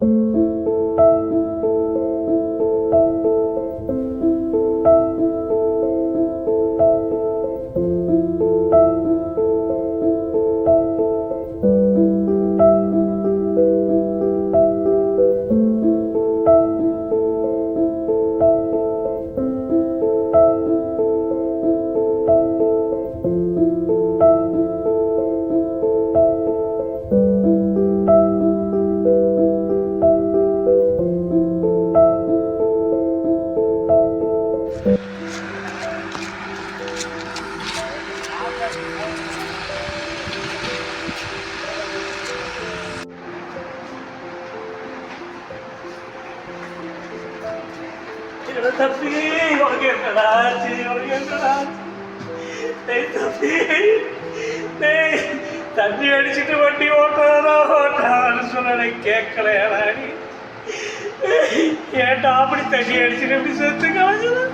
எட தம்பி உனக்கு என்னடா உனக்கு என்னடா ஆச்சு? டேய் தம்பி தண்ணி அடிச்சுட்டு வண்டி ஓட்டுறதா ஓட்டான்னு சொன்ன கேட்கல நீ? டேய், ஏன்டா அப்படி தண்ணி அடிச்சுட்டு எப்படி செத்து கலைஞ்சது?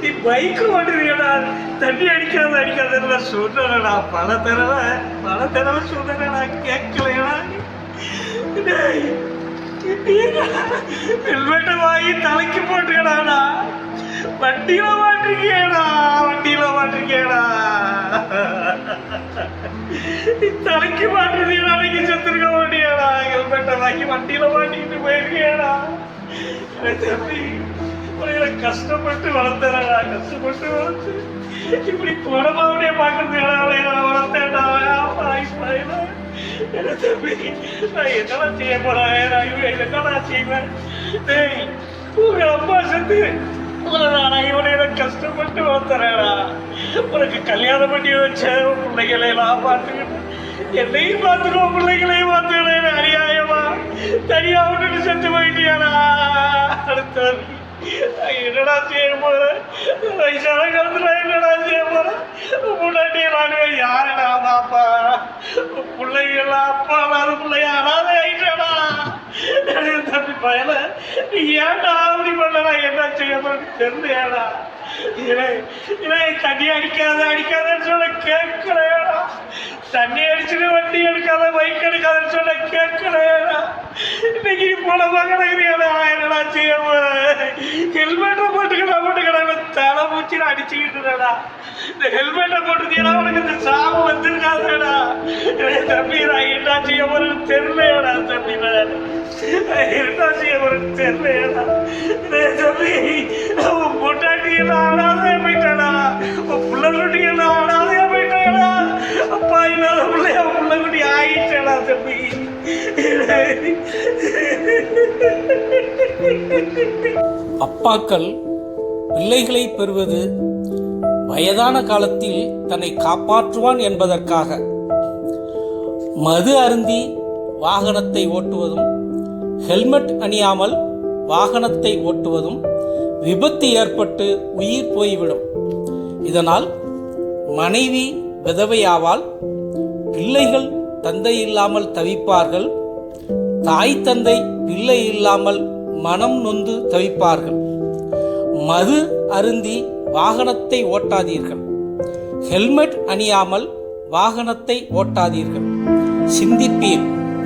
நீ பைக் ஓட்டுறியடா. தண்ணி அடிக்காத அடிக்காதுன்னு சொல்றேன்டா பல தடவை பல தடவை சொல்றேன் நான் நீ? ஹெல்மெட்டை வாங்கி தலைக்கு போட்டுக்கடாடா வண்டியில மாட்டிருக்கேடா வண்டியில மாட்டிருக்கியடா. நீ தலைக்கு மாட்டுறது நாளைக்கு செத்துருக்க மாட்டியாடா. ஹெல்மெட்டை வாங்கி வண்டியில மாட்டிக்கிட்டு போயிருக்கேடா தம்பி கஷ்டப்பட்டு வளர்த்தேடா கஷ்டப்பட்டு வளர்த்து இப்படி குடமாவடியே பார்க்கறதுடா தம்பி நான் என்னடா செய்ய போறேன் நான் இவன் என்னடா செய்வேன் டேய் உங்க அப்பா செத்து நான் இவனை எனக்கு கஷ்டப்பட்டு வளர்த்துறேடா உனக்கு கல்யாணம் பண்ணி வச்ச உன் பிள்ளைகளை எல்லாம் பார்த்துக்கிட்டு என்னையும் பார்த்துக்கோ பிள்ளைகளையும் பார்த்துக்கிறேன் அநியாயமா தனியா விட்டுட்டு செத்து போயிட்டியாடா அடுத்த நான் என்னடா செய்ய போறேன் வயசான காலத்துல என்னடா செய்ய போறேன் முன்னாடி நான் யாருடா பாப்பா? பிள்ளைங்களா அப்பா இல்லாத பிள்ளைய அனாதை ஆயிட்டாடா தம்பி பயல. நீ ஏன்டா அப்படி பண்ணடா? என்ன செய்ய போறேன்னு தெரியலையாடா. இவன் இவன் தண்ணி அடிக்காத அடிக்காதன்னு சொல்ல கேட்கலையாடா. தண்ணி அடிச்சுட்டு வண்டி எடுக்காத பைக் எடுக்காதன்னு சொல்ல கேட்கலையாடா. இன்னைக்கு நீ போல பார்க்கறா என்னடா செய்ய ஹெல்மெட்டை போட்டுக்கடா போட்டுக்கடா. தலை மூச்சில அடிச்சுக்கிட்டுடா இந்த ஹெல்மெட்டை போட்டுதீடா உனக்கு இந்த சாவு வந்திருக்காதடா தம்பி நான் என்ன செய்ய போறேன்னு தெரியலையாடா தம்பி நான் என்ன செய்ய தம்பி உன் பொட்டாட்டி நான் ஆடாதே போயிட்டாடா உன் புள்ள குட்டி ஆடாதே போயிட்டாடா அப்பா இல்லாத பிள்ளைய புள்ள குட்டி தம்பி அப்பாக்கள் பிள்ளைகளை பெறுவது வயதான காலத்தில் தன்னை காப்பாற்றுவான் என்பதற்காக. மது அருந்தி வாகனத்தை ஓட்டுவதும் ஹெல்மெட் அணியாமல் வாகனத்தை ஓட்டுவதும் விபத்து ஏற்பட்டு உயிர் போய்விடும். இதனால் மனைவி விதவையாவால் பிள்ளைகள் தந்தை இல்லாமல் தவிப்பார்கள் தாய் தந்தை பிள்ளை இல்லாமல் மனம் நொந்து தவிப்பார்கள். மது அருந்தி வாகனத்தை ஓட்டாதீர்கள் ஹெல்மெட் அணியாமல் வாகனத்தை ஓட்டாதீர்கள். 心的病